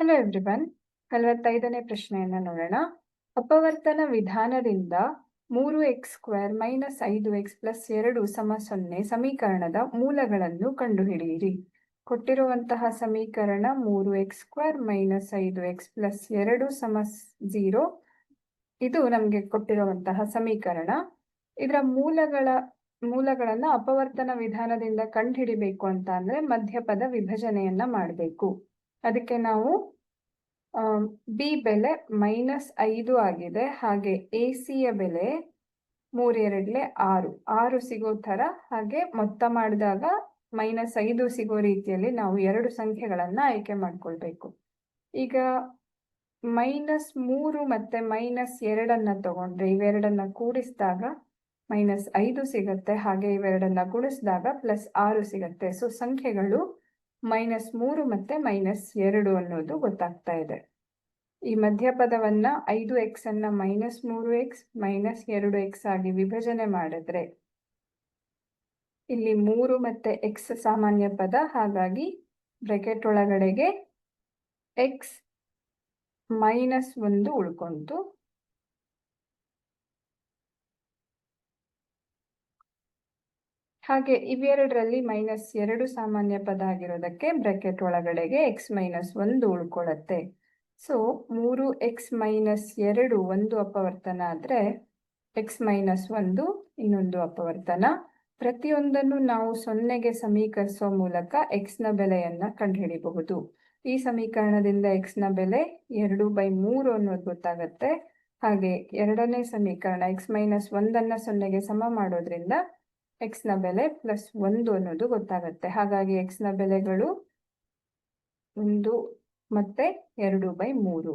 Hello everyone ನಲವತ್ತೈದನೇ ಪ್ರಶ್ನೆಯನ್ನ ನೋಡೋಣ. ಅಪವರ್ತನ ವಿಧಾನದಿಂದ ಮೂರು ಎಕ್ಸ್ ಸ್ಕ್ವೇರ್ ಮೈನಸ್ ಐದು ಎಕ್ಸ್ ಪ್ಲಸ್ ಎರಡು ಸಮ ಸೊನ್ನೆ ಸಮೀಕರಣದ ಮೂಲಗಳನ್ನು ಕಂಡುಹಿಡಿಯಿರಿ. ಕೊಟ್ಟಿರುವಂತಹ ಸಮೀಕರಣ ಮೂರು ಎಕ್ಸ್ ಸ್ಕ್ವೇರ್ ಮೈನಸ್ ಐದು ಎಕ್ಸ್ ಪ್ಲಸ್ ಎರಡು ಸಮ ಝೀರೋ ಇದು ನಮಗೆ ಕೊಟ್ಟಿರುವಂತಹ ಸಮೀಕರಣ. ಇದರ ಮೂಲಗಳ, ಮೂಲಗಳನ್ನ ಅಪವರ್ತನ ವಿಧಾನದಿಂದ ಕಂಡುಹಿಡಿಬೇಕು ಅಂತ ಅಂದ್ರೆ ಮಧ್ಯಪದ ವಿಭಜನೆಯನ್ನ ಮಾಡಬೇಕು. ಅದಕ್ಕೆ ನಾವು ಬಿ ಬೆಲೆ ಮೈನಸ್ ಐದು ಆಗಿದೆ. ಹಾಗೆ ಎ ಸಿಯ ಬೆಲೆ ಮೂರೆರಡ್ಲೆ ಆರು. ಆರು ಸಿಗೋ ಥರ ಹಾಗೆ ಮೊತ್ತ ಮಾಡಿದಾಗ ಮೈನಸ್ ಐದು ಸಿಗೋ ರೀತಿಯಲ್ಲಿ ನಾವು ಎರಡು ಸಂಖ್ಯೆಗಳನ್ನು ಆಯ್ಕೆ ಮಾಡ್ಕೊಳ್ಬೇಕು. ಈಗ ಮೈನಸ್ ಮೂರು ಮತ್ತೆ ಮೈನಸ್ ಎರಡನ್ನ ತಗೊಂಡ್ರೆ ಇವೆರಡನ್ನ ಕೂಡಿಸಿದಾಗ ಮೈನಸ್ ಐದು ಸಿಗತ್ತೆ. ಹಾಗೆ ಇವೆರಡನ್ನ ಗುಣಿಸಿದಾಗ ಪ್ಲಸ್ ಆರು ಸಿಗತ್ತೆ. ಸೊ, ಸಂಖ್ಯೆಗಳು ಮೈನಸ್ ಮೂರು ಮತ್ತೆ ಮೈನಸ್ ಎರಡು ಅನ್ನೋದು ಗೊತ್ತಾಗ್ತಾ ಇದೆ. ಈ ಮಧ್ಯಪದವನ್ನ ಐದು ಎಕ್ಸನ್ನು ಮೈನಸ್ ಮೂರು ಎಕ್ಸ್ ಮೈನಸ್ ಎರಡು ಎಕ್ಸ್ ಆಗಿ ವಿಭಜನೆ ಮಾಡಿದ್ರೆ ಇಲ್ಲಿ ಮೂರು ಮತ್ತೆ ಎಕ್ಸ್ ಸಾಮಾನ್ಯ ಪದ, ಹಾಗಾಗಿ ಬ್ರೆಕೆಟ್ ಒಳಗಡೆಗೆ ಎಕ್ಸ್ ಮೈನಸ್ ಒಂದು ಉಳ್ಕೊಂತು. ಹಾಗೆ ಇವೆರಡರಲ್ಲಿ ಮೈನಸ್ ಎರಡು ಸಾಮಾನ್ಯ ಪದ ಆಗಿರೋದಕ್ಕೆ ಬ್ರೆಕೆಟ್ ಒಳಗಡೆಗೆ ಎಕ್ಸ್ ಮೈನಸ್ ಒಂದು ಉಳ್ಕೊಳ್ಳುತ್ತೆ. ಸೊ ಮೂರು ಎಕ್ಸ್ ಮೈನಸ್ ಎರಡು ಒಂದು ಅಪವರ್ತನ ಆದರೆ ಎಕ್ಸ್ ಮೈನಸ್ ಒಂದು ಇನ್ನೊಂದು ಅಪವರ್ತನ. ಪ್ರತಿಯೊಂದನ್ನು ನಾವು ಸೊನ್ನೆಗೆ ಸಮೀಕರಿಸೋ ಮೂಲಕ ಎಕ್ಸ್ನ ಬೆಲೆಯನ್ನು ಕಂಡುಹಿಡಿಬಹುದು. ಈ ಸಮೀಕರಣದಿಂದ ಎಕ್ಸ್ನ ಬೆಲೆ ಎರಡು ಬೈ ಮೂರು ಅನ್ನೋದು ಗೊತ್ತಾಗತ್ತೆ. ಹಾಗೆ ಎರಡನೇ ಸಮೀಕರಣ ಎಕ್ಸ್ ಮೈನಸ್ ಒಂದನ್ನು ಸೊನ್ನೆಗೆ ಸಮ ಮಾಡೋದ್ರಿಂದ ಎಕ್ಸ್ನ ಬೆಲೆ ಪ್ಲಸ್ ಒಂದು ಅನ್ನೋದು ಗೊತ್ತಾಗತ್ತೆ. ಹಾಗಾಗಿ ಎಕ್ಸ್ನ ಬೆಲೆಗಳು ಒಂದು ಮತ್ತೆ ಎರಡು ಬೈ ಮೂರು.